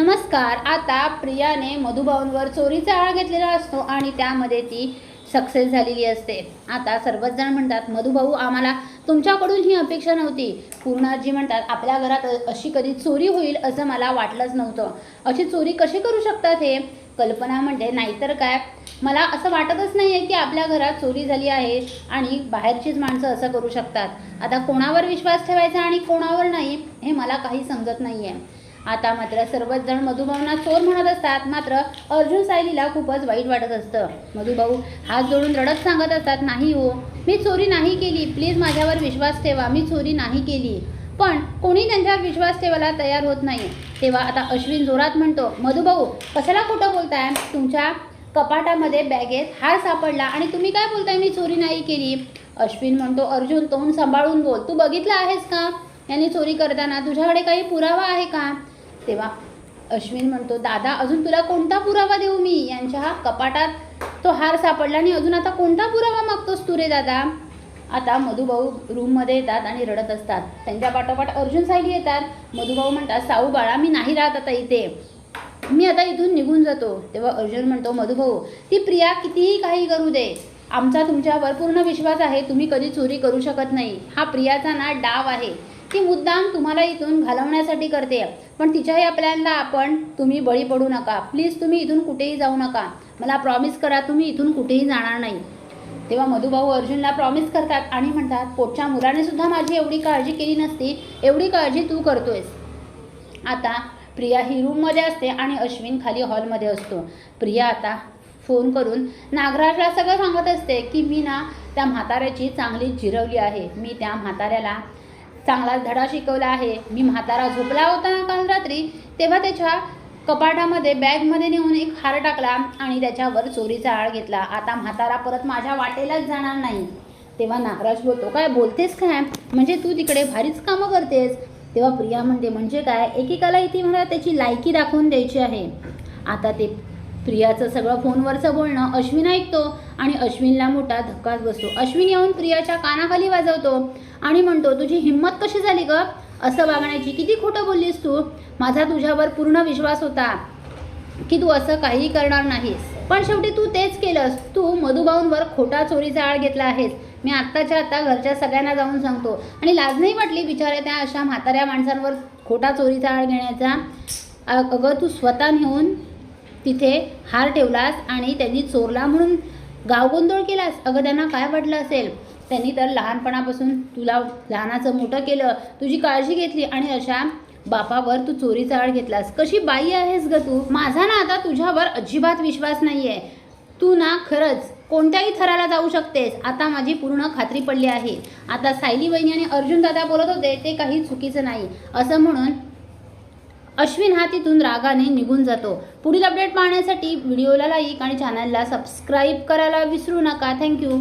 नमस्कार आता प्रियाने मधुभावनवर चोरीचा आळ घेतलेला असतो आणि त्यामध्ये ती सक्सेस झालेली असते. आता सर्वच जण म्हणतात मधुभाऊ आम्हाला तुमच्याकडून ही अपेक्षा नव्हती. पूर्णाजी म्हणतात आपल्या घरात अशी कधी चोरी होईल असं मला वाटलंच नव्हतं. अशी चोरी कशी करू शकतात हे? कल्पना म्हणते नाहीतर काय? मला असं वाटतच नाही आहे की आपल्या घरात चोरी झाली आहे आणि बाहेरचीच माणसं असं करू शकतात. आता कोणावर विश्वास ठेवायचा आणि कोणावर नाही हे मला काही समजत नाही आहे आता मात्र सर्वच जण मधुभाऊंना चोर म्हणत असतात. मात्र अर्जुन सायलीला खूपच वाईट वाटत असतं. मधुभाऊ हात जोडून रडत सांगत असतात नाही हो मी चोरी नाही केली. प्लीज माझ्यावर विश्वास ठेवा. मी चोरी नाही केली. पण कोणी त्यांच्यावर विश्वास ठेवायला तयार होत नाही. तेव्हा आता अश्विन जोरात म्हणतो मधुभाऊ कशाला खोटं बोलताय? तुमच्या कपाटामध्ये बॅगेत हार सापडला आणि तुम्ही काय बोलताय? मी चोरी नाही केली. अश्विन म्हणतो अर्जुन तोंड सांभाळून बोल. तू बघितलं आहेस का? यांनी चोरी करताना तुझ्याकडे काही पुरावा आहे का? तेव्हा अश्विन म्हणतो दादा अजून तुला कोणता पुरावा देऊ मी? यांच्या कपाटात तो हार सापडला आणि अजून आता कोणता पुरावा मागतोस तू रे दादा? आता मधुभाऊ रूममध्ये येतात आणि रडत असतात. त्यांच्या पाठोपाठ अर्जुन सायली येतात. मधुभाऊ म्हणतात साऊ बाळा मी नाही राहत आता इथे. मी आता इथून निघून जातो. तेव्हा अर्जुन म्हणतो मधुभाऊ ती प्रिया कितीही काही करू दे. आमचा तुमच्यावर पूर्ण विश्वास आहे. तुम्ही कधी चोरी करू शकत नाही. हा प्रियाचा ना डाव आहे. ती मुद्दाम तुम्हाला इथून घालवण्यासाठी करते. पण तिच्या या प्लॅनला आपण तुम्ही बळी पडू नका. प्लीज तुम्ही इथून कुठेही जाऊ नका. मला प्रॉमिस करा तुम्ही इथून कुठेही जाणार नाही. तेव्हा मधुभाऊ अर्जुनला प्रॉमिस करतात आणि म्हणतात पोटच्या मुलाने सुद्धा माझी एवढी काळजी केली नसती. एवढी काळजी तू करतोयस. आता प्रिया ही रूममध्ये असते आणि अश्विन खाली हॉलमध्ये असतो. प्रिया आता फोन करून नागराजला सगळं सांगत असते की मी ना त्या म्हाताऱ्याची चांगली जिरवली आहे. मी त्या म्हाताऱ्याला चांगलाच धडा शिकवला आहे. मी म्हातारा झोपला होता ना काल रात्री तेव्हा त्याच्या कपाटामध्ये बॅगमध्ये नेऊन एक हार टाकला आणि त्याच्यावर चोरीचा आळ घेतला. आता म्हातारा परत माझ्या वाटेलाच जाणार नाही. तेव्हा नागराज बोलतो काय बोलतेस काय? म्हणजे तू तिकडे भारीच कामं करतेस. तेव्हा प्रिया म्हणते म्हणजे काय? एकेकाला इथे मला त्याची लायकी दाखवून द्यायची आहे. आता ते प्रियाचं सगळं फोनवरचं बोलणं अश्विन ऐकतो आणि अश्विनला मोठा धक्काच बसतो. अश्विन येऊन प्रियाच्या कानाखाली वाजवतो आणि म्हणतो तुझी हिंमत कशी झाली ग? असं वागण्याची किती खोटं बोललीस तू? माझा तुझ्यावर पूर्ण विश्वास होता की तू असं काहीही करणार नाहीस. पण शेवटी तू तेच केलंस. तू मधुभाऊंवर खोटा चोरीचा आळ घेतला आहेस. मी आत्ताच्या आत्ता घरच्या सगळ्यांना जाऊन सांगतो. आणि लाज नाही वाटली बिचाऱ्या त्या अशा म्हाताऱ्या माणसांवर खोटा चोरीचा आळ घेण्याचा. अगं तू स्वतः नेऊन तिथे हार ठेवलास आणि त्यांनी चोरला म्हणून गावगोंधळ केलास? अगं त्यांना काय वाटलं असेल? त्यांनी तर लहानपणापासून तुला लहानाचं मोठं केलं तुझी काळजी घेतली आणि अशा बापावर तू चोरीचा आळ घेतलास. कशी बाई आहेस ग तू? माझा ना आता तुझ्यावर अजिबात विश्वास नाही आहे तू ना खरंच कोणत्याही थराला जाऊ शकतेस. आता माझी पूर्ण खात्री पडली आहे. आता सायली बहिणी आणि अर्जुन दादा बोलत होते ते काही चुकीचं नाही. असं म्हणून अश्विन हा तिथून रागाने निघून जातो. पुढील अपडेट पाहण्यासाठी व्हिडिओला लाईक आणि चॅनलला सबस्क्राईब करायला विसरू नका. थँक्यू